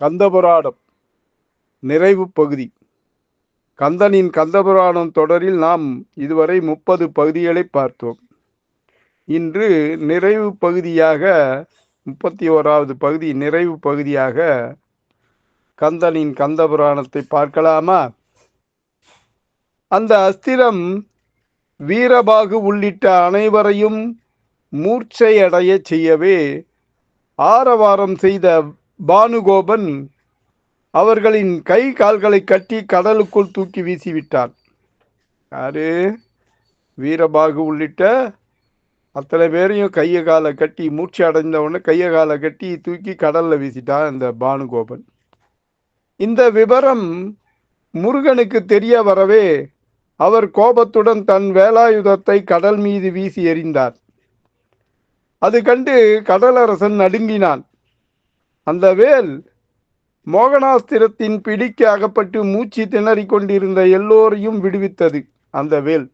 கந்தபுராணம் நிறைவு பகுதி. கந்தனின் கந்தபுராணம் தொடரில் நாம் இதுவரை முப்பது பகுதிகளை பார்த்தோம். இன்று நிறைவு பகுதியாக முப்பத்தி ஓராவது பகுதி நிறைவு பகுதியாக கந்தனின் கந்தபுராணத்தை பார்க்கலாமா? அந்த அஸ்திரம் வீரபாகு உள்ளிட்ட அனைவரையும் மூர்ச்சையடைய செய்யவே ஆரவாரம் செய்த பானுகோபன் அவர்களின் கை கால்களை கட்டி கடலுக்குள் தூக்கி வீசிவிட்டான். யாரு? வீரபாகு உள்ளிட்ட அத்தனை பேரையும் கையை காலை கட்டி மூச்சு அடைந்த உடனே கையை காலை கட்டி தூக்கி கடலில் வீசிட்டான் இந்த பானுகோபன். இந்த விவரம் முருகனுக்கு தெரிய வரவே அவர் கோபத்துடன் தன் வேலாயுதத்தை கடல் மீது வீசி எறிந்தார். அது கண்டு கடலரசன் நடுங்கினான். அந்த வேல் மோகனாஸ்திரத்தின் பிடிக்கு அகப்பட்டு மூச்சு திணறிக் கொண்டிருந்த எல்லோரையும் விடுவித்தது அந்த வேல்.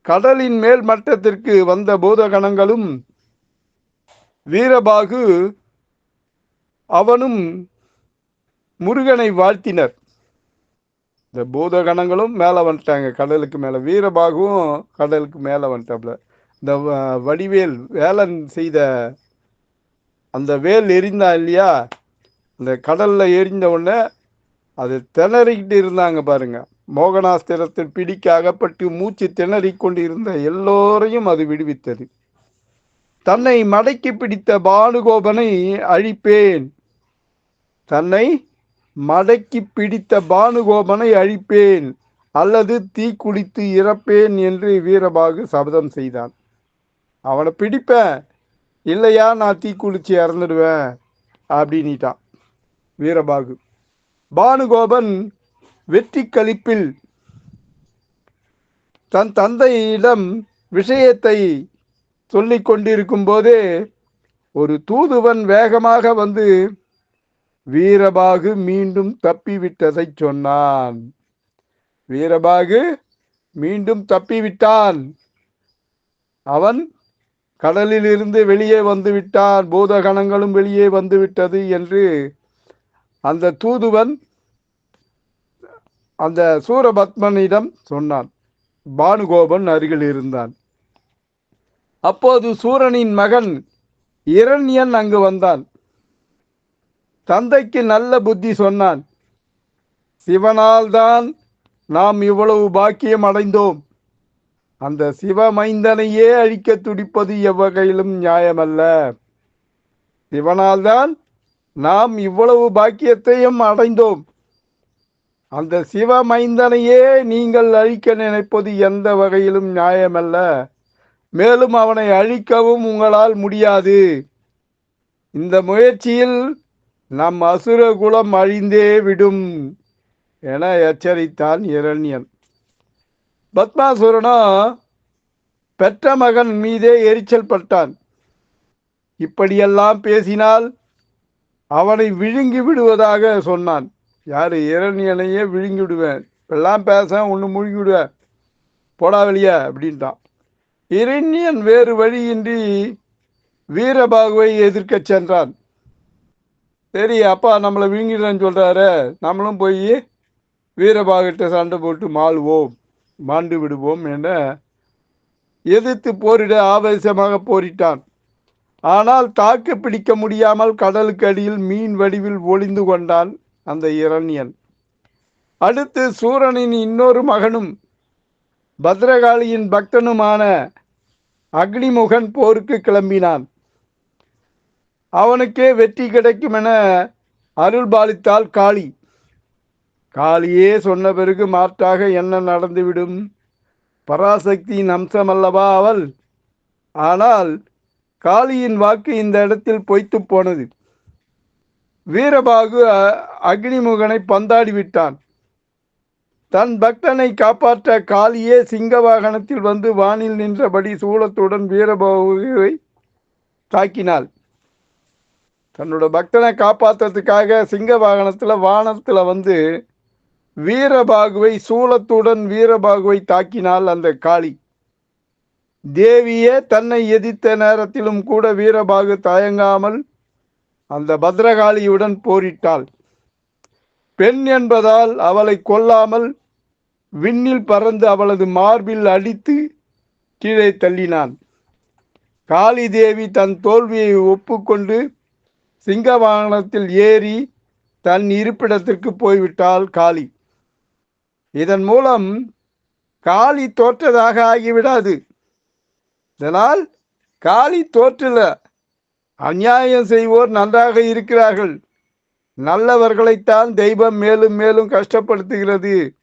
கடலின் மேல் மட்டத்திற்கு வந்த பூதகணங்களும் வீரபாகு அவனும் முருகனை வாழ்த்தினர். இந்த பூதகணங்களும் மேலே வந்துட்டாங்க. கடலுக்கு மேலே வீரபாகுவும் கடலுக்கு மேலே வந்துட்டாப்புல இந்த வ- வடிவேல் வேலன் செய்த அந்த வேல் எரிந்தா இல்லையா? அந்த கடலில் எரிந்த உடனே அது திணறிக்கிட்டு இருந்தாங்க பாருங்க. மோகனாஸ்திரத்தின் பிடிக்க அகப்பட்டு மூச்சு திணறி கொண்டு இருந்த எல்லோரையும் அது விடுவித்தது. தன்னை மடக்கி பிடித்த பானுகோபனை அழிப்பேன். தன்னை மடக்கி பிடித்த பானுகோபனை அழிப்பேன். அல்லது தீ குடித்து இறப்பேன் என்று வீரபாகு சபதம் செய்தான். அவனை பிடிப்பேன். இல்லையா நான் தீக்குளிச்சு இறந்துடுவேன் அப்படின்னுட்டான் வீரபாகு. பானுகோபன் வெற்றி களிப்பில் தன் தந்தையிடம் விஷயத்தை சொல்லி கொண்டிருக்கும் போதே ஒரு தூதுவன் வேகமாக வந்து வீரபாகு மீண்டும் தப்பிவிட்டதை சொன்னான். வீரபாகு மீண்டும் தப்பிவிட்டான். அவன் கடலில் இருந்து வெளியே வந்து விட்டான் பூதகணங்களும் வெளியே வந்து விட்டது என்று அந்த தூதுவன் அந்த சூரபத்மனிடம் சொன்னான். பானுகோபன் அருகில் இருந்தான். அப்போது சூரனின் மகன் இரண்யன் அங்கு வந்தான். தந்தைக்கு நல்ல புத்தி சொன்னான். சிவனால் தான் நாம் இவ்வளவு பாக்கியம் அடைந்தோம். அந்த சிவமைந்தனையே அழிக்க துடிப்பது எவ்வகையிலும் நியாயமல்ல. சிவனால்தான் நாம் இவ்வளவு பாக்கியத்தையும் அடைந்தோம். அந்த சிவமைந்தனையே நீங்கள் அழிக்க நினைப்பது எந்த வகையிலும் நியாயமல்ல. மேலும் அவனை அழிக்கவும் உங்களால் முடியாது. இந்த முயற்சியில் நம் அசுர குலம் அழிந்தே விடும் என எச்சரித்தான் இரண்யன். பத்மாசுரனோ பெற்ற மகன் மீதே எரிச்சல் பட்டான். இப்படியெல்லாம் பேசினால் அவனை விழுங்கி விடுவதாக சொன்னான். யாரு? இரணியனையே விழுங்கி விடுவேன் இப்பெல்லாம் பேச ஒன்று முழுங்கி விடுவேன் போடா வெளிய அப்படின்ட்டான். இரண்யன் வேறு வழியின்றி வீரபாகுவை எதிர்க்கச் சென்றான். சரி அப்பா நம்மளை விழுங்கிடுறேன்னு சொல்கிறாரு நம்மளும் போய் வீரபாகிட்ட சண்டை போட்டு மாளுவோம். மாண்டு விடுவோம் என எதிர்த்து போரிட ஆவேசமாக போரிட்டான். ஆனால் தாக்கு பிடிக்க முடியாமல் கடலுக்கு அடியில் மீன் வடிவில் ஒளிந்து கொண்டான் அந்த இரண்யன். அடுத்து சூரனின் இன்னொரு மகனும் பத்ரகாளியின் பக்தனுமான அக்னிமுகன் போருக்கு கிளம்பினான். அவனுக்கே வெற்றி கிடைக்கும் என அருள்பாலித்தாள் காளி. காளியே சொன்ன பிறகு மாற்றாக என்ன நடந்துவிடும்? பராசக்தியின் அம்சமல்லவா அவள்? ஆனால் காளியின் வாக்கு இந்த இடத்தில் பொய்த்து போனது. வீரபாகு அ- அக்னிமுகனை பந்தாடி விட்டான். தன் பக்தனை காப்பாற்ற காளியே சிங்க வாகனத்தில் வந்து வானில் நின்றபடி சூளத்துடன் வீரபாகுவை தாக்கினாள். தன்னோட பக்தனை காப்பாற்றுறதுக்காக சிங்க வாகனத்தில் வானத்தில் வந்து வீரபாகுவை சூலத்துடன் வீரபாகுவை தாக்கினாள் அந்த காளி. தேவியே தன்னை எதிர்த்த நேரத்திலும் கூட வீரபாகு தயங்காமல் அந்த பத்ரகாளியுடன் போரிட்டாள். பெண் என்பதால் அவளை கொல்லாமல் விண்ணில் பறந்து அவளது மார்பில் அடித்து கீழே தள்ளினான். காளி தேவி தன் தோல்வியை ஒப்புக்கொண்டு சிங்கவாகனத்தில் ஏறி தன் இருப்பிடத்திற்கு போய்விட்டாள் காளி. இதன் மூலம் காளி தோற்றதாக ஆகிவிடாது. இதனால் காளி தோற்றல அநியாயம் செய்வோர் நன்றாக இருக்கிறார்கள். நல்லவர்களைத்தான் தெய்வம் மேலும் மேலும் கஷ்டப்படுத்துகிறது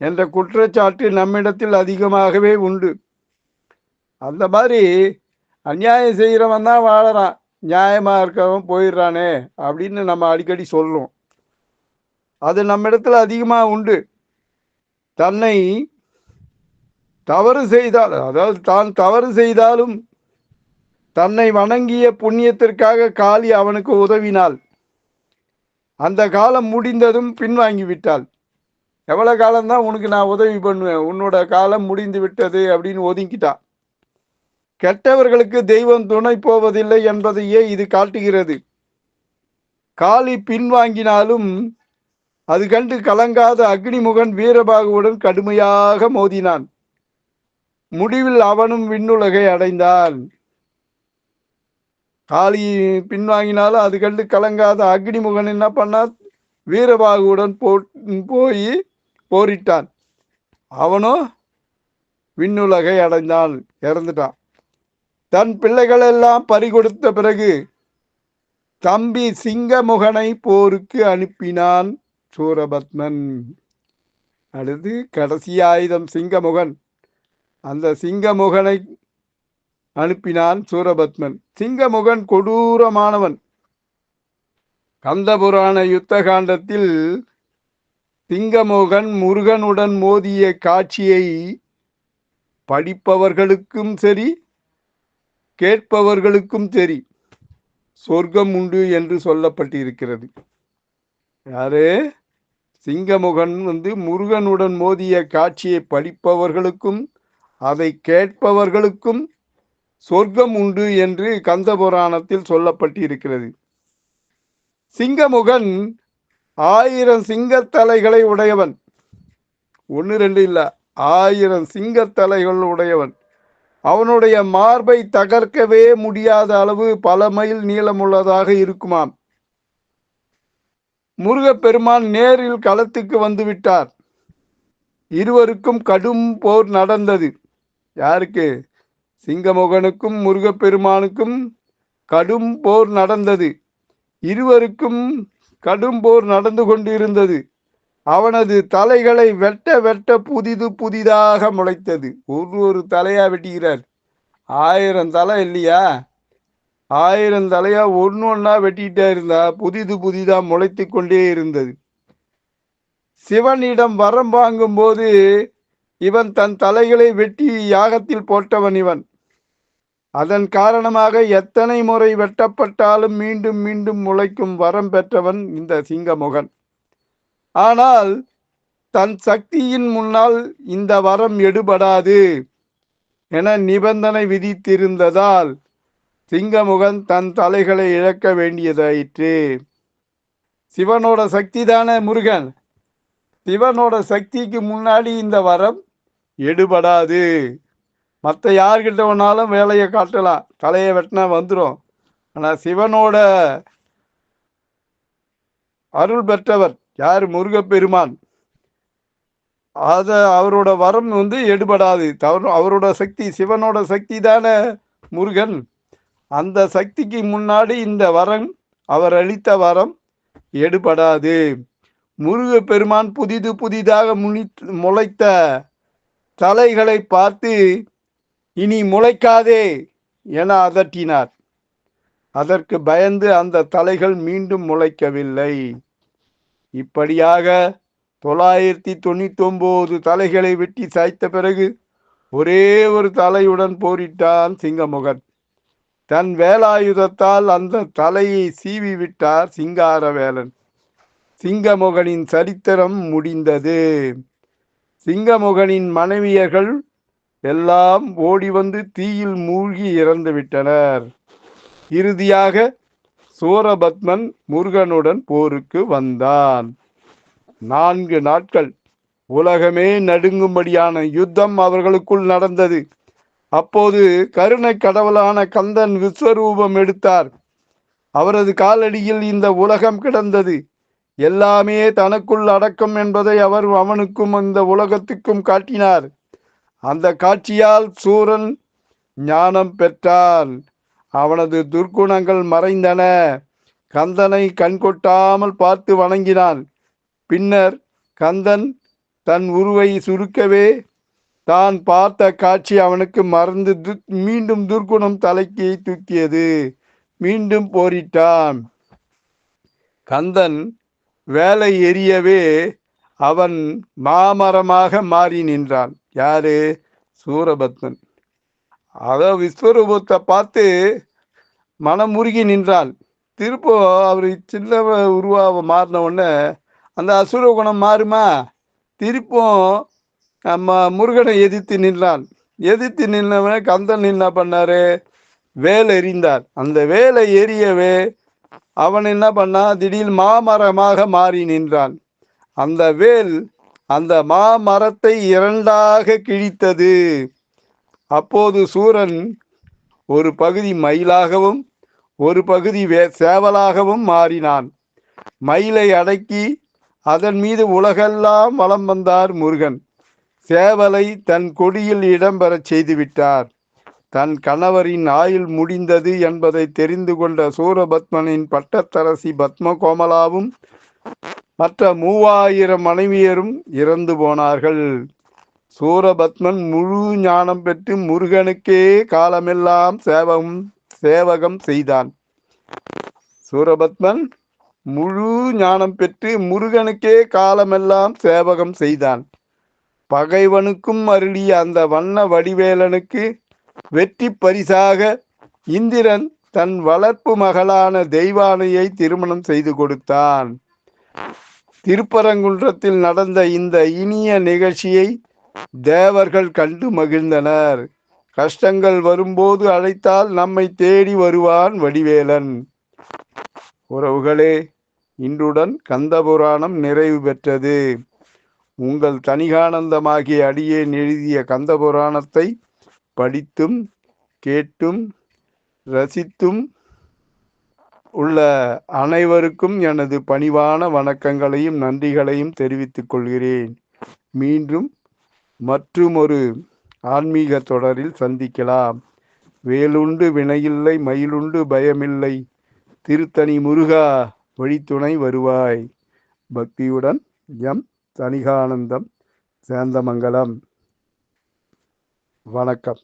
என்ற குற்றச்சாட்டு நம்மிடத்தில் அதிகமாகவே உண்டு. அந்த மாதிரி அநியாயம் செய்கிறவன் தான் வாழறான். நியாயமாக இருக்கவன் போயிடுறானே அப்படின்னு நம்ம அடிக்கடி சொல்கிறோம் அது நம்மிடத்தில் அதிகமாக உண்டு. தன்னை தவறு செய்தால் அதாவது தான் தவறு செய்தாலும் தன்னை வணங்கிய புண்ணியத்திற்காக காளி அவனுக்கு உதவினாள். அந்த காலம் முடிந்ததும் பின்வாங்கிவிட்டாள் எவ்வளோ காலம்தான் உனக்கு நான் உதவி பண்ணுவேன். உன்னோட காலம் முடிந்து விட்டது அப்படின்னு ஒதுங்கிட்டா. கெட்டவர்களுக்கு தெய்வம் துணை போவதில்லை என்பதையே இது காட்டுகிறது. காளி பின்வாங்கினாலும் அது கண்டு கலங்காத அக்னிமுகன் வீரபாகுவுடன் கடுமையாக மோதினான். முடிவில் அவனும் விண்ணுலகை அடைந்தான். காளி பின்வாங்கினாலும் அது கண்டு கலங்காத அக்னிமுகன் என்ன பண்ணா வீரபாகுவுடன் போ போய் போரிட்டான். அவனும் விண்ணுலகை அடைந்தான் இறந்துட்டான். தன் பிள்ளைகள் எல்லாம் பறிகொடுத்த பிறகு தம்பி சிங்கமுகனை போருக்கு அனுப்பினான். சூரபத்மன் அடுத்து கடைசி ஆயுதம் சிங்கமுகன். அந்த சிங்கமுகனை அனுப்பினான் சூரபத்மன். சிங்கமுகன் கொடூரமானவன். கந்தபுராண யுத்த காண்டத்தில் சிங்கமுகன் முருகனுடன் மோதிய காட்சியை படிப்பவர்களுக்கும் சரி கேட்பவர்களுக்கும் சரி சொர்க்கம் உண்டு என்று சொல்லப்பட்டிருக்கிறது. யாரு? சிங்கமுகன் வந்து முருகனுடன் மோதிய காட்சியை படிப்பவர்களுக்கும் அதை கேட்பவர்களுக்கும் சொர்க்கம் உண்டு என்று கந்த புராணத்தில் சொல்லப்பட்டிருக்கிறது. சிங்கமுகன் ஆயிரம் சிங்கத்தலைகளை உடையவன். ஒன்று ரெண்டு இல்லை ஆயிரம் சிங்கத்தலைகள் உடையவன். அவனுடைய மார்பை தகர்க்கவே முடியாத அளவு பல மைல் நீளமுள்ளதாக இருக்குமாம். முருகப்பெருமான் நேரில் களத்துக்கு வந்து விட்டார் இருவருக்கும் கடும் போர் நடந்தது. யாருக்கு? சிங்கமுகனுக்கும் முருகப்பெருமானுக்கும் கடும் போர் நடந்தது. இருவருக்கும் கடும் போர் நடந்து கொண்டிருந்தது. அவனது தலைகளை வெட்ட வெட்ட புதிது புதிதாக முளைத்தது. ஒரு ஒரு தலையா வெட்டுகிறார் ஆயிரம் தலை இல்லையா? ஆயிரம் தலையா ஒன்று ஒன்றா வெட்டிட்டே இருந்தா புதிது புதிதாக முளைத்து கொண்டே இருந்தது. சிவனிடம் வரம் வாங்கும் போது இவன் தன் தலைகளை வெட்டி யாகத்தில் போட்டவன் இவன். அதன் காரணமாக எத்தனை முறை வெட்டப்பட்டாலும் மீண்டும் மீண்டும் முளைக்கும் வரம் பெற்றவன் இந்த சிங்கமுகன். ஆனால் தன் சக்தியின் முன்னால் இந்த வரம் எடுபடாது என நிபந்தனை விதித்திருந்ததால் சிங்கமுகன் தன் தலைகளை இழக்க வேண்டியதாயிற்று. சிவனோட சக்தி தானே முருகன்? சிவனோட சக்திக்கு முன்னாடி இந்த வரம் எடுபடாது. மற்ற யார்கிட்ட வேணாலும் வேலையை காட்டலாம். தலையை வெட்டினா வந்துடும் ஆனால் சிவனோட அருள் பெற்றவர் யார்? முருகப்பெருமான். அத அவரோட வரம் வந்து எடுபடாது. தவறு அவரோட சக்தி சிவனோட சக்தி தானே முருகன்? அந்த சக்திக்கு முன்னாடி இந்த வரம் அவர் அளித்த வரம் எடுபடாது. முருக பெருமான் புதிது புதிதாக முனி முளைத்த தலைகளை பார்த்து இனி முளைக்காதே என அதட்டினார். அதற்கு பயந்து அந்த தலைகள் மீண்டும் முளைக்கவில்லை. இப்படியாக தொள்ளாயிரத்தி தொண்ணூத்தி ஒன்பது தலைகளை வெட்டி சாய்த்த பிறகு ஒரே ஒரு தலையுடன் போரிட்டான் சிங்கமுகன். தன் வேலாயுதத்தால் அந்த தலையை சீவி விட்டார் சிங்காரவேலன். சிங்கமுகனின் சரித்திரம் முடிந்தது. சிங்கமுகனின் மனைவியர்கள் எல்லாம் ஓடி வந்து தீயில் மூழ்கி இறந்து விட்டனர் இறுதியாக சூரபத்மன் முருகனுடன் போருக்கு வந்தான். நான்கு நாட்கள் உலகமே நடுங்கும்படியான யுத்தம் அவர்களுக்குள் நடந்தது. அப்போது கருணை கடவுளான கந்தன் விஸ்வரூபம் எடுத்தார். அவரது காலடியில் இந்த உலகம் கிடந்தது. எல்லாமே தனக்குள் அடக்கம் என்பதை அவர் அவனுக்கும் இந்த உலகத்துக்கும் காட்டினார். அந்த காட்சியால் சூரன் ஞானம் பெற்றான். அவனது துர்க்குணங்கள் மறைந்தன. கந்தனை கண்கொட்டாமல் பார்த்து வணங்கினான். பின்னர் கந்தன் தன் உருவை சுருக்கவே தான் பார்த்த காட்சி அவனுக்கு மறந்து மீண்டும் துர்க்குணம் தலைக்கு தூக்கியது. மீண்டும் போரிட்டான். கந்தன் வேலை எரியவே அவன் மாமரமாக மாறி நின்றான். யாரு? சூரபத்மன். அத விஸ்வரூபத்தை பார்த்து மனம் முருகி நின்றான். திருப்போ அவர் சின்ன உருவாக மாறின உடனே அந்த அசுர குணம் மாறுமா? திருப்பும் முருகனை எதிர்த்து நின்றான். எதிர்த்து நின்றவன கந்தன் என்ன பண்ணாரு? வேல் எறிந்தார். அந்த வேலை எரியவே அவன் என்ன பண்ணான் திடீர் மாமரமாக மாறி நின்றான். அந்த வேல் அந்த மாமரத்தை இரண்டாக கிழித்தது. அப்போது சூரன் ஒரு பகுதி மயிலாகவும் ஒரு பகுதி வே சேவலாகவும் மாறினான். மயிலை அடக்கி அதன் மீது உலகெல்லாம் வலம் வந்தார் முருகன். சேவலை தன் கொடியில் இடம்பெறச் செய்துவிட்டார். தன் கணவரின் ஆயுள் முடிந்தது என்பதை தெரிந்து கொண்ட சூரபத்மனின் பட்டத்தரசி பத்ம கோமலாவும் மற்ற மூவாயிரம் மனைவியரும் இறந்து போனார்கள். சூரபத்மன் முழு ஞானம் பெற்று முருகனுக்கே காலமெல்லாம் சேவகம் சேவகம் செய்தான். சூரபத்மன் முழு ஞானம் பெற்று முருகனுக்கே காலமெல்லாம் சேவகம் செய்தான். பகைவனுக்கும் அருளிய அந்த வண்ண வடிவேலனுக்கு வெற்றி பரிசாக இந்திரன் தன் வளர்ப்பு மகளான தெய்வானையை திருமணம் செய்து கொடுத்தான். திருப்பரங்குன்றத்தில் நடந்த இந்த இனிய நிகழ்ச்சியை தேவர்கள் கண்டு மகிழ்ந்தனர். கஷ்டங்கள் வரும்போது அழைத்தால் நம்மை தேடி வருவான் வடிவேலன். உறவுகளே இன்றுடன் கந்தபுராணம் நிறைவு பெற்றது. உங்கள் தனிகானந்தமாகிய அடியேன் எழுதிய கந்த புராணத்தை படித்தும் கேட்டும் ரசித்தும் உள்ள அனைவருக்கும் எனது பணிவான வணக்கங்களையும் நன்றிகளையும் தெரிவித்துக் கொள்கிறேன். மீண்டும் மற்றுமொரு ஆன்மீக தொடரில் சந்திக்கலாம். வேலுண்டு வினையில்லை மயிலுண்டு பயமில்லை திருத்தணி முருகா வழித்துணை வருவாய். பக்தியுடன் எம். தனிகானந்தம் சேந்தமங்கலம். வணக்கம்.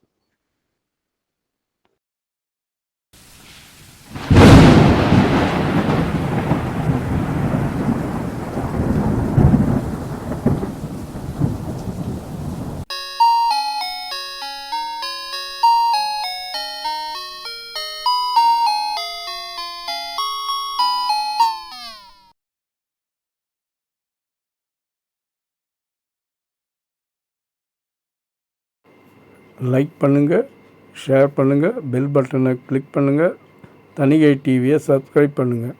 லைக் பண்ணுங்கள் ஷேர் பண்ணுங்கள் பெல் பட்டனை கிளிக் பண்ணுங்கள் தனிகை டிவியை சப்ஸ்கிரைப் பண்ணுங்கள்